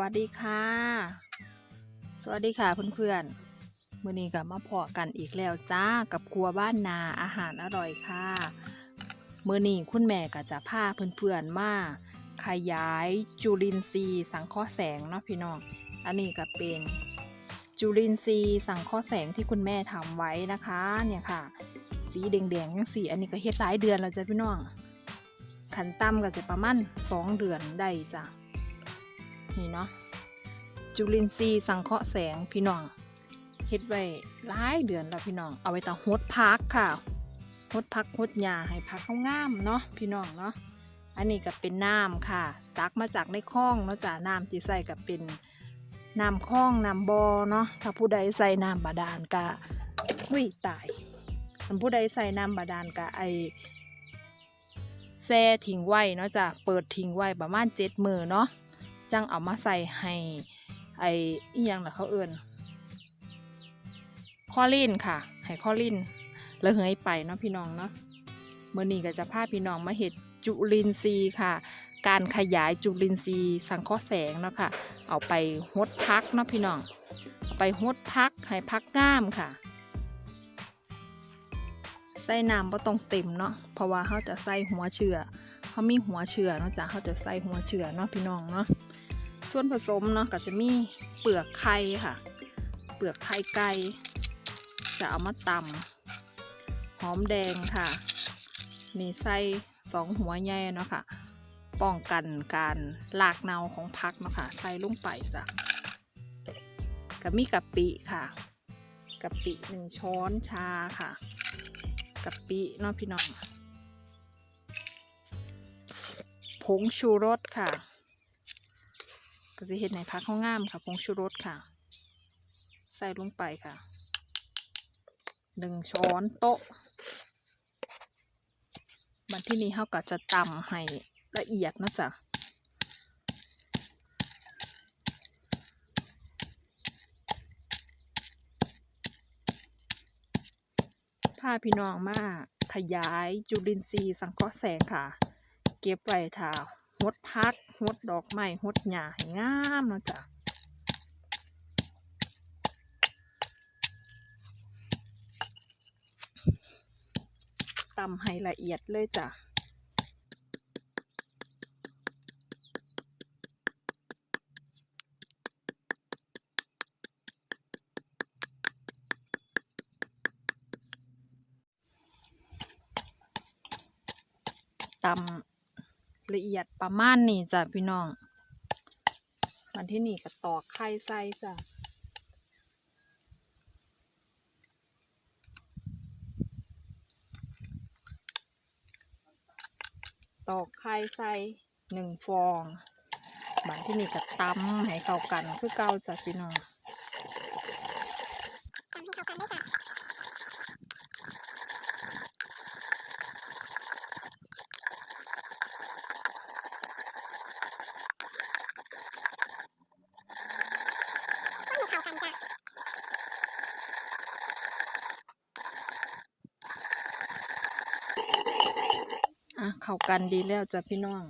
วัสดีค่ะ สวัสดีค่ะเพื่อนๆ มื้อนี้ก็มาพอกันอีกแล้วจ้ากับครัวบ้านนาอาหารอร่อยค่ะ มื้อนี้คุณแม่ก็จะพาเพื่อนๆมาขยายจุลินทรีย์สังเคราะห์แสงเนาะพี่น้อง อันนี้ก็เป็นจุลินทรีย์สังเคราะห์แสงที่คุณแม่ทำไว้นะคะเนี่ยค่ะ สีแดงๆยังสีอันนี้ก็เฮ็ดหลายเดือนแล้วจ้ะพี่น้องขันต่ำก็จะประมาณสองเดือนได้จ้ะ นี่เนาะจุลินทรีย์สังเคราะห์แสงพี่น้องเฮ็ดไว้หลายเดือนแล้วพี่น้อง เอาไว้ตาฮดพักค่ะฮดพักฮดหญ้าให้พักเขางามเนาะพี่น้องเนาะอันนี้ก็เป็นน้ำค่ะ ตักมาจากในคลองเนาะจ้ะน้ำที่ใส่ก็เป็นน้ำคลองน้ำบ่อเนาะถ้าผู้ใดใส่น้ำบาดาลก็อุ้ยตายถ้าผู้ใดใส่น้ำบาดาลก็ไอแช่ทิ้งไว้เนาะจ้ะเปิดทิ้งไว้ประมาณเจ็ดมือเนาะ จังเอามาใส่ให้ไออีหยังล่ะเขาเอิ้นข้อลินค่ะให้ข้อลินแล้วเฮยไปเนาะพี่น้องเนาะเมื่อนี้ก็จะพาพี่น้องมาเห็ดจุลินทรีย์ค่ะ การขยายจุลินทรีย์สังเคราะห์แสงเนาะค่ะ เอาไปฮดพักเนาะพี่น้อง เอาไปฮดพักให้พักง่ามค่ะ ใส่น้ำบ่ต้องเต็มเนาะ เพราะว่าเขาจะใส่หัวเชื่อ เขามีหัวเชื่อเนาะจ้ะเขาจะใส่หัวเชื่อเนาะพี่น้องเนาะส่วนผสมเนาะก็จะมีเปลือกไข่ค่ะ เปลือกไข่ไก่จะเอามาตำหอมแดงค่ะมีไส้สองหัวใหญ่เนาะค่ะ ป้องกันการลากเนาของพักเนาะค่ะใส่ลงไปจ้ะก็มีกะปิค่ะกะปิหนึ่งช้อนชาค่ะกะปิเนาะพี่น้อง ผงชูรสค่ะ ก็จะเห็นในพักข้าวงามค่ะ ผงชูรสค่ะ ใส่ลงไปค่ะหนึ่งช้อนโต๊ะบันที่นี้เขาก็จะตำให้ละเอียดนะจ๊ะพาพี่น้องมาขยายจุลินทรีย์สังเคราะห์แสงค่ะ เก็บไว้ถ้าหดพักหดดอกไม้หดหญ้าให้งามเนาะจ้ะตำให้ละเอียดเลยจ้ะตำ ละเอียดประมาณนี้จ้ะพี่น้องมันที่นี่ก็ตอกไข่ใส่จ้ะตอกไข่ใส่หนึ่งฟองบันที่นี่ก็ตำให้เข้ากันคือเก่าจ้ะพี่น้อง อะ เข้ากันดีแล้วจ้ะพี่น้อง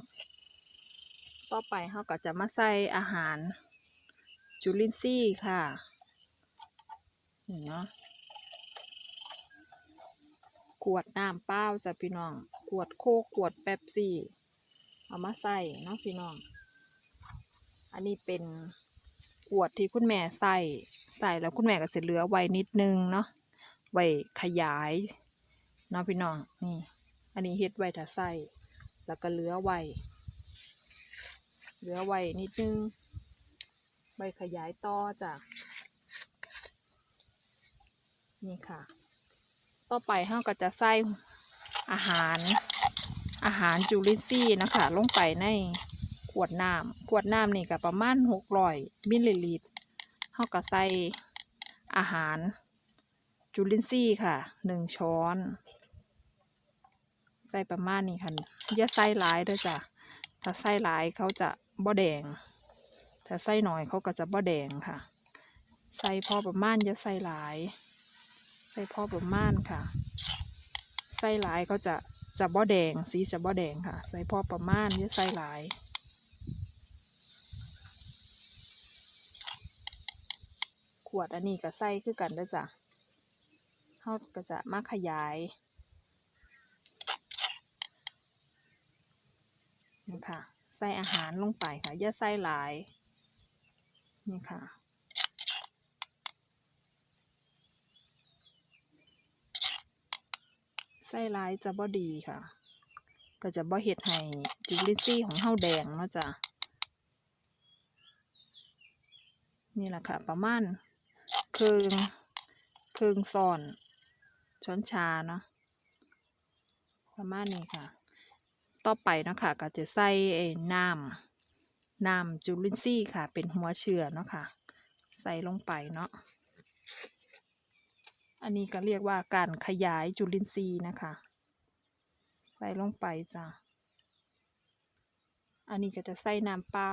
ต่อไปเขาก็จะมาใส่อาหาร จุลินทรีย์ค่ะนี่เนาะขวดน้ำเปล่าจ้ะพี่น้องขวดโคกขวดแป๊บซี่ เอามาใส่เนาะพี่น้อง อันนี้เป็นขวดที่คุณแม่ใส่ใส่แล้วคุณแม่ก็จะเหลือไว้นิดนึงเนาะไว้ขยายเนาะพี่น้องนี่ อันนี้เฮ็ดไว้ถ้าใส่แล้วก็เหลือไว้เหลือไว้นิดนึงไว้ขยายต่อจ้ะนี่ค่ะ ต่อไปเราก็จะใส่อาหาร อาหารจูริซี่นะคะ ลงไปในขวดน้ำขวดน้ำนี่ก็ประมาณหกร้อยมิลลิลิตรเราก็ใส่อาหารจูลินซี่ค่ะหนึ่งช้อน ใส่ประมาณนี้ค่ะอย่าใส่หลายเด้วยจ้ะถ้าใส่หลายเขาจะบ่แดง ถ้าใส่หน่อยเขาก็จะบ่แดงค่ะ ใส่พอประมาณอย่าใส่หลาย ใส่พอประมาณค่ะ ใส่หลายเขาจะจะบ่แดง สีจะบ่แดงค่ะ ใส่พอประมาณอย่าใส่หลายขวดอันนี้ก็ใส่คือกันเด้อจ้ะเฮาก็จะมาขยาย นี่ค่ะ ใส่อาหารลงไปค่ะอย่าใส่หลาย นี่ค่ะ ใส่หลายจะบ่ดีค่ะ ก็จะบ่เฮ็ดให้จุลินทรีย์ของเฮาแดงเนาะจ้ะ นี่แหละค่ะ ประมาณครึ่งครึ่งซอน ช้อนชาเนาะประมาณนี้ค่ะ ต่อไปเนาะคะก็จะใส่น้ำน้ำจุลินทรีย์ค่ะ เป็นหัวเชื้อเนาะค่ะ ใส่ลงไปเนาะอันนี้ก็เรียกว่าการขยายจุลินทรีย์นะคะ ใส่ลงไปจ้ะอันนี้ก็จะใส่น้ำเปล่า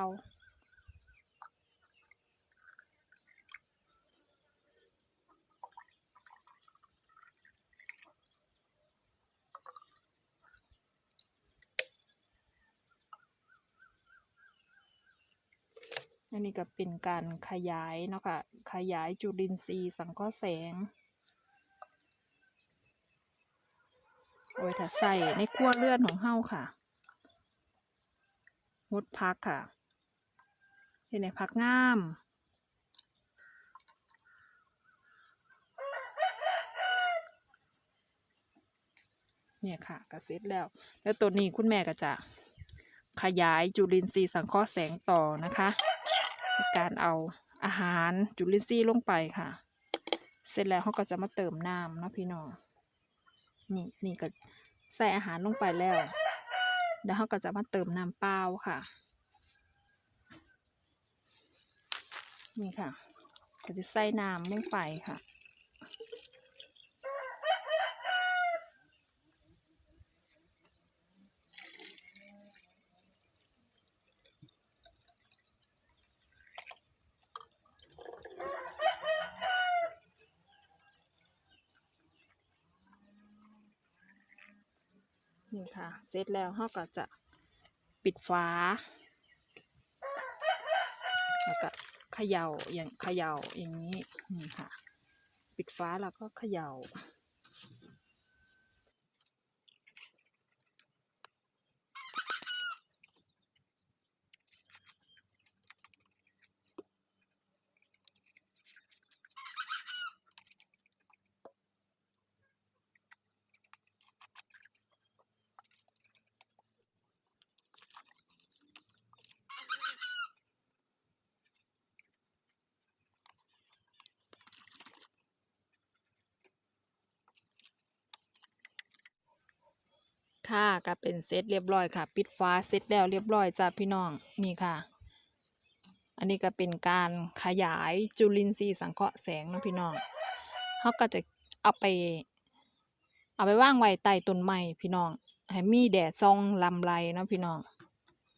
นนี้ก็เป็นการขยายเนาะค่ะขยายจุลินทรีย์สังเคราะห์แสงโอ้ยถ้าใส่ในขั้วเลือดของเฮาค่ะงดพักค่ะเห็นในพักงามเนี่ยค่ะก็เสร็จแล้ว แล้วตัวนี้คุณแม่ก็จะขยายจุลินทรีย์สังเคราะห์แสงต่อนะคะ การเอาอาหารจุลินทรีย์ลงไปค่ะ เสร็จแล้วเขาก็จะมาเติมน้ำนะพี่น้องนี่นี่ก็ใส่อาหารลงไปแล้วแล้วเขาก็จะมาเติมน้ำเปล่าค่ะ นี่ค่ะก็จะใส่น้ำลงไปค่ะ นี่ค่ะ เสร็จแล้วเราก็จะปิดฝา แล้วก็เขย่าอย่างเขย่าอย่างนี้ นี่ค่ะ ปิดฝาแล้วก็เขย่า ค่ะก็เป็นเซตเรียบร้อยค่ะ ปิดฟ้าเสร็จแล้วเรียบร้อยจ้าพี่น้องนี่ค่ะ อันนี้ก็เป็นการขยายจุลินทรีย์สังเคราะห์แสงนะพี่น้องเขาก็จะเอาไป เอาไปว่างไว้ใต้ต้นไม้พี่น้องให้มีแดดส่องลำไรเนาะพี่น้อง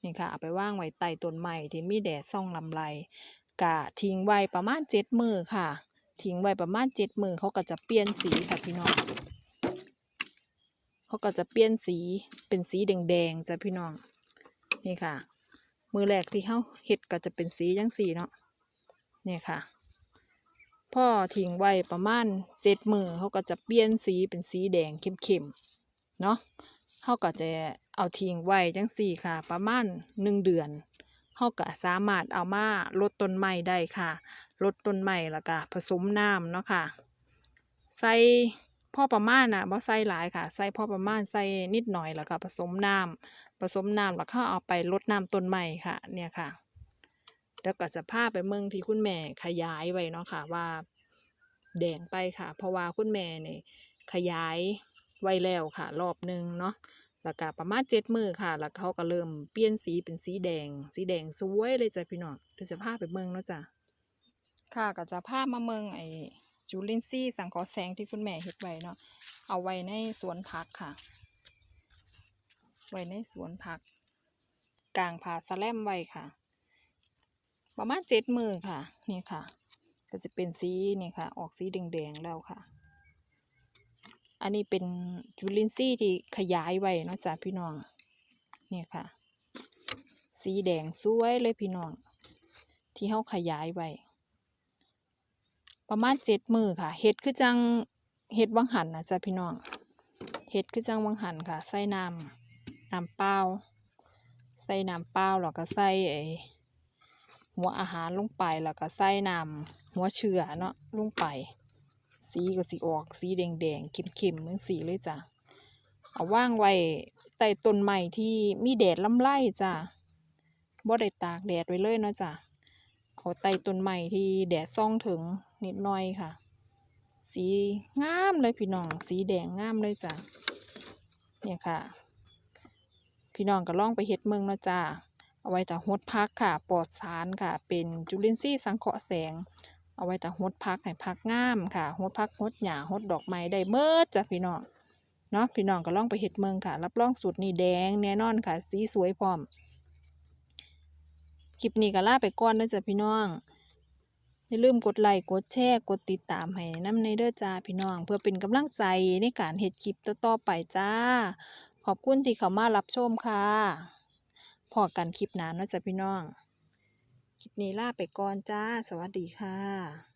นี่ค่ะเอาไปว่างไว้ใต้ต้นไม้ที่มีแดดส่องลำไรกะทิ้งไว้ประมาณเจ็ดมือค่ะ ทิ้งไว้ประมาณเจ็ดมือเขาก็จะเปลี่ยนสีค่ะพี่น้อง เขาก็จะเปลี่ยนสีเป็นสีแดงๆจ้ะพี่น้อง นี่ค่ะ มือแรกที่เขาเฮ็ดก็จะเป็นสีจังสีเนาะนี่ค่ะ พ่อทิ้งไว้ประมาณเจ็ดมือเขาก็จะเปลี่ยนสีเป็นสีแดงเข้มๆเนาะเขาก็จะเอาทิ้งไว้จังสี่ค่ะ ประมาณหนึ่งเดือนเขาก็สามารถเอามาลดต้นไม้ได้ค่ะลดต้นไม้แล้วก็ผสมน้ำเนาะค่ะ ใส่ พ่อประมาณน่ะบ่ใส่หลายค่ะ ใส่พ่อประมาณใส่นิดหน่อยแล้วก็ผสมน้ำผสมน้ำแล้วก็เอาไปรดน้ำต้นใหม่ค่ะ เนี่ยค่ะแล้วก็จะพาไปเมืองที่คุณแม่ขยายไว้เนาะค่ะว่าแดงไปค่ะ เพราะว่าคุณแม่เนี่ยขยายไว้แล้วค่ะ รอบหนึ่งเนาะแล้วก็ประมาณเจ็ดมือค่ะ แล้วเขาก็เริ่มเปลี่ยนสีเป็นสีแดง สีแดงสวยเลยจ้ะพี่น้องเดี๋ยวจะพาไปเมืองเนาะจ้ะค่ะก็จะพามาเมืองไอ จุลินทรีย์สังเคราะห์แสงที่คุณแม่เฮ็ดไว้เนาะเอาไว้ในสวนผักค่ะ ไว้ในสวนผัก กลางผาสแลมไว้ค่ะ ประมาณเจ็ดมือค่ะ นี่ค่ะ ก็จะเป็นสีนี่ค่ะ ออกสีแดงๆแล้วค่ะ อันนี้เป็นจุลินทรีย์ที่ขยายไว้เนาะจ้ะพี่น้องนี่ค่ะ สีแดงสวยเลยพี่น้อง ที่เขาขยายไว้ ประมาณเจ็ดมือค่ะ เห็ดคือจังเห็ดวังหันนะจ้ะพี่น้อง เห็ดคือจังวังหันค่ะ ใส่น้ำน้ำเปล่า ใส่น้ำเปล่าแล้วก็ใส่ไอ้หัวอาหารลงไปแล้วก็ใส่น้ำหัวเชื้อเนาะลงไป สีก็สีออก สีแดงแดงๆเข้มๆเหมือนสีเลยจ้ะ เอาว่างไว้ใต้ต้นไม้ที่มีแดดลำไรจ้ะบ่ได้ตากแดดไว้เลยเนาะจ้ะเอาใต้ต้นไม้ที่แดดส่องถึง นิดหน่อยค่ะ สีงามเลยพี่น้อง สีแดงงามเลยจ้ะเนี่ยค่ะ พี่น้องก็ล่องไปเฮ็ดเมืองเนาะจ้าเอาไว้แต่ฮดพักค่ะปลอดสารค่ะ เป็นจุลินทรีย์สังเคราะห์แสง เอาไว้แต่ฮดพักให้พักงามค่ะฮดพักฮดหญ้าฮดดอกไม้ได้เมิดจ้ะพี่น้องเนาะพี่น้องก็ล่องไปเฮ็ดเมืองค่ะ รับรองสูตรนี้แดงแน่นอนค่ะ สีสวยพร้อมคลิปนี้ก็ลาไปก่อนเด้อจ้ะพี่น้อง อย่าลืมกดไลค์กดแชร์กดติดตามให้นำในเด้อจ้าพี่น้อง เพื่อเป็นกำลังใจในการเฮ็ดคลิปต่อๆไปจ้า ขอบคุณที่เข้ามารับชมค่ะพอกันคลิปหน้าเนาะจ้ะพี่น้อง คลิปนี้ลาไปก่อนจ้า สวัสดีค่ะ